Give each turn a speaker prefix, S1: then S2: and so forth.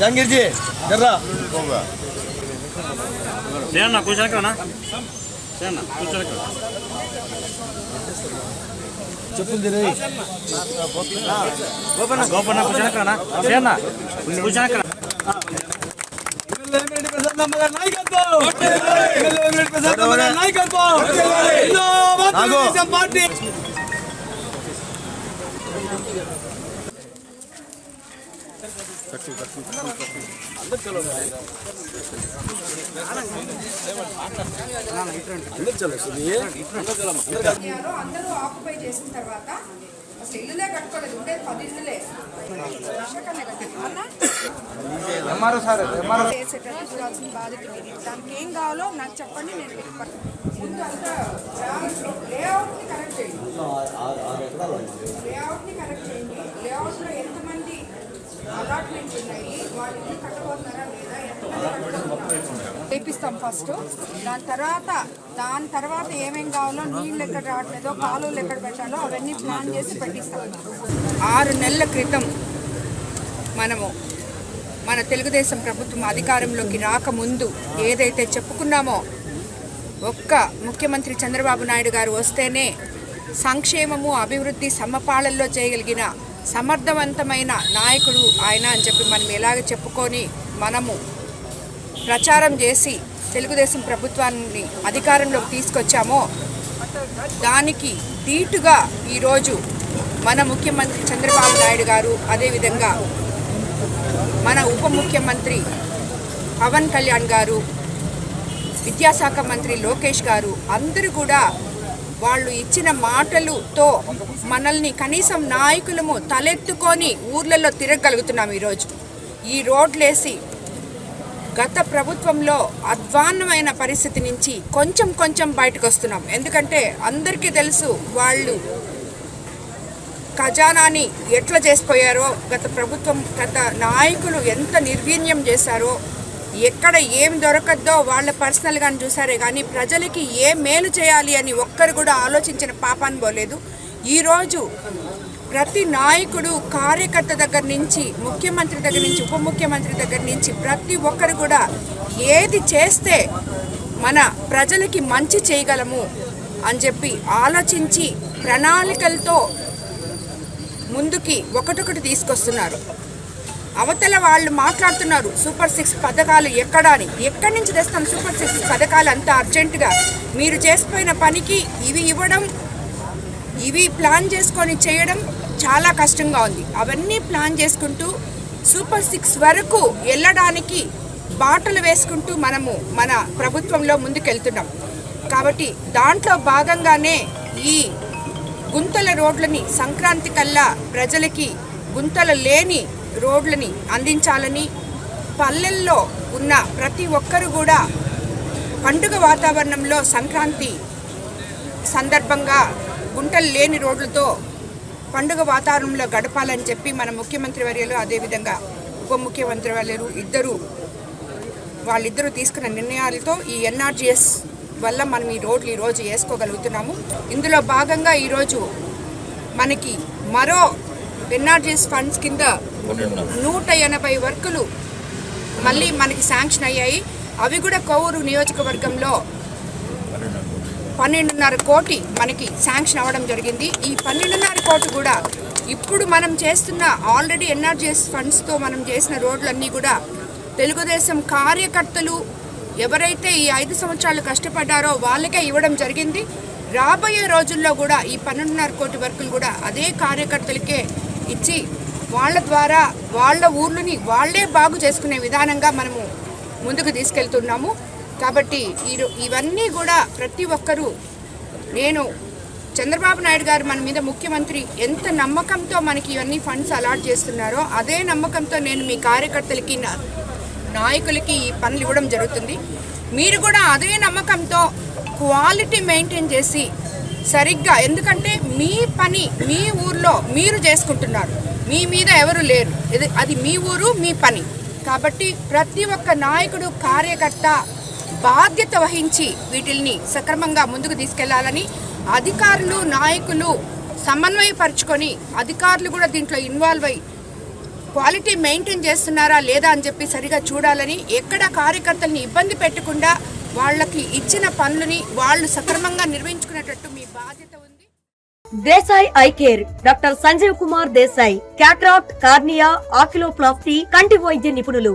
S1: Jangir G జర్రా.
S2: సేనా కూర్చోనక్కడనా సేనా కూర్చోనక్కడ
S1: చెప్పులు తిరిగి
S2: గోపన్న గోపన్న కూర్చోనక్కడనా సేనా కూర్చోనక్కడ
S1: ఎమ్మెల్యే ప్రసాద్ నమ్మగారి నాయకత్వం! ఎమ్మెల్యే ప్రసాద్ నమ్మగారి నాయకత్వం! జిందాబాద్ తెలుగుదేశం పార్టీ
S3: చేయాలో అందరూ ఆక్యుపై చేసిన తర్వాత అసలు ఇల్లులే కట్టుకోలేదు. ఉండేది పది ఇల్లులే. చేసేటట్టు చూడాల్సిన బాధ్యత. దానికి ఏం కావాలో నాకు చెప్పండి నేను మీకు ప- ముందు అంతా లేఅవుట్ని కరెక్ట్ చేయండి లేఅవుట్ని కరెక్ట్ చేయండి. లేఅవుట్లో ఎంతమంది ఉన్నాయి? వాళ్ళు ఇల్లు కట్టబోతున్నారా లేదా? ఎంతమంది కట్టబోతున్నారు? చేపిస్తాం ఫస్ట్. దాని తర్వాత దాని తర్వాత ఏమేం కావాలో నీళ్ళు ఎక్కడ రావట్లేదో కాలువలు ఎక్కడ పెట్టాలో అవన్నీ ప్లాన్ చేసి పెట్టిస్తాం. ఆరు నెలల క్రితం మనము. మన తెలుగుదేశం ప్రభుత్వం అధికారంలోకి రాకముందు ఏదైతే చెప్పుకున్నామో ఒక్క ముఖ్యమంత్రి చంద్రబాబు నాయుడు గారు వస్తేనే సంక్షేమము అభివృద్ధి సమపాళల్లో చేయగలిగిన సమర్థవంతమైన నాయకుడు ఆయన అని చెప్పి మనం ఎలాగ చెప్పుకొని మనము ప్రచారం చేసి తెలుగుదేశం ప్రభుత్వాన్ని అధికారంలోకి తీసుకొచ్చామో దానికి ధీటుగా ఈరోజు మన ముఖ్యమంత్రి చంద్రబాబు నాయుడు గారు అదేవిధంగా మన ఉప ముఖ్యమంత్రి పవన్ కళ్యాణ్ గారు విద్యాశాఖ మంత్రి లోకేష్ గారు అందరూ కూడా వాళ్ళు ఇచ్చిన మాటలుతో మనల్ని కనీసం నాయకులము తలెత్తుకొని ఊర్లలో తిరగలుగుతున్నాం ఈరోజు. ఈ రోడ్లేసి గత ప్రభుత్వంలో అధ్వాన్నమైన పరిస్థితి నుంచి కొంచెం కొంచెం బయటకు వస్తున్నాం ఎందుకంటే అందరికీ తెలుసు వాళ్ళు ఖజానాని ఎట్లా చేసిపోయారో గత ప్రభుత్వం గత నాయకులు ఎంత నిర్వీర్యం చేశారో ఎక్కడ ఏం దొరకద్దో వాళ్ళ పర్సనల్గా చూసారే కానీ ప్రజలకి ఏ మేలు చేయాలి అని ఒక్కరు కూడా ఆలోచించిన పాపాన్ని పోలేదు. ఈరోజు ప్రతి నాయకుడు కార్యకర్త దగ్గర నుంచి ముఖ్యమంత్రి దగ్గర నుంచి ఉప ముఖ్యమంత్రి దగ్గర నుంచి ప్రతి ఒక్కరు కూడా ఏది చేస్తే మన ప్రజలకి మంచి చేయగలము అని చెప్పి ఆలోచించి ప్రణాళికలతో ముందుకి ఒకటొకటి తీసుకొస్తున్నారు. అవతల వాళ్ళు మాట్లాడుతున్నారు సూపర్ సిక్స్ పథకాలు ఎక్కడ అని. ఎక్కడి నుంచి తెస్తాం సూపర్ సిక్స్ పథకాలు అంత అర్జెంటుగా? మీరు చేసిపోయిన పనికి ఇవి ఇవ్వడం ఇవి ప్లాన్ చేసుకొని చేయడం చాలా కష్టంగా ఉంది. అవన్నీ ప్లాన్ చేసుకుంటూ సూపర్ సిక్స్ వరకు వెళ్ళడానికి బాటలు వేసుకుంటూ మనము మన ప్రభుత్వంలో ముందుకెళ్తున్నాం. కాబట్టి దాంట్లో భాగంగానే ఈ గుంతల రోడ్లని సంక్రాంతి కల్లా ప్రజలకి గుంతలు లేని రోడ్లని అందించాలని పల్లెల్లో ఉన్న ప్రతి ఒక్కరు కూడా పండుగ వాతావరణంలో సంక్రాంతి సందర్భంగా గుంటలు లేని రోడ్లతో పండుగ వాతావరణంలో గడపాలని చెప్పి మన ముఖ్యమంత్రి వర్యులు అదేవిధంగా ఉప ముఖ్యమంత్రి వర్యులు ఇద్దరు వాళ్ళిద్దరూ తీసుకున్న నిర్ణయాలతో ఈ ఎన్ఆర్జిఎస్ వల్ల మనం ఈ రోడ్లు ఈరోజు వేసుకోగలుగుతున్నాము. ఇందులో భాగంగా ఈరోజు మనకి మరో ఎన్ఆర్జీఎస్ ఫండ్స్ కింద నూట ఎనభై వర్కులు మళ్ళీ మనకి శాంక్షన్ అయ్యాయి. అవి కూడా కొవ్వూరు నియోజకవర్గంలో పన్నెండున్నర కోటి మనకి శాంక్షన్ అవ్వడం జరిగింది. ఈ పన్నెండున్నర కోటి కూడా ఇప్పుడు మనం చేస్తున్న ఆల్రెడీ ఎన్ఆర్జీఎస్ ఫండ్స్తో మనం చేసిన రోడ్లన్నీ కూడా తెలుగుదేశం కార్యకర్తలు ఎవరైతే ఈ ఐదు సంవత్సరాలు కష్టపడ్డారో వాళ్ళకే ఇవ్వడం జరిగింది. రాబోయే రోజుల్లో కూడా ఈ పన్నెండున్నర కోటి వర్కులు కూడా అదే కార్యకర్తలకే ఇచ్చి వాళ్ళ ద్వారా వాళ్ళ ఊర్లని వాళ్ళే బాగు చేసుకునే విధానంగా మనము ముందుకు తీసుకెళ్తున్నాము. కాబట్టి ఈ ఇవన్నీ కూడా ప్రతి ఒక్కరూ నేను చంద్రబాబు నాయుడు గారు మన మీద ముఖ్యమంత్రి ఎంత నమ్మకంతో మనకి ఇవన్నీ ఫండ్స్ అలాట్ చేస్తున్నారో అదే నమ్మకంతో నేను మీ కార్యకర్తలకి నాయకులకి ఈ పనులు ఇవ్వడం జరుగుతుంది. మీరు కూడా అదే నమ్మకంతో క్వాలిటీ మెయింటైన్ చేసి సరిగ్గా ఎందుకంటే మీ పని మీ ఊర్లో మీరు చేసుకుంటున్నారు. మీ మీద ఎవరు లేరు. ఇది అది మీ ఊరు మీ పని. కాబట్టి ప్రతి ఒక్క నాయకుడు కార్యకర్త బాధ్యత వహించి వీటిల్ని సక్రమంగా ముందుకు తీసుకెళ్ళాలని అధికారులు నాయకులు సమన్వయపరుచుకొని అధికారులు కూడా దీంట్లో ఇన్వాల్వ్ అయ్యి క్వాలిటీ మెయింటైన్ చేస్తున్నారా లేదా అని చెప్పి సరిగా చూడాలని ఎక్కడ కార్యకర్తల్ని ఇబ్బంది పెట్టకుండా వాళ్ళకి ఇచ్చిన పనులని వాళ్ళు సక్రమంగా నిర్వహించుకునేటట్టు మీ బాధ్యత ఉంది.
S4: Desai eye care doctor Sanjeev Kumar Desai cataract cornea oculoplasty కంటి వైద్య నిపుణులు.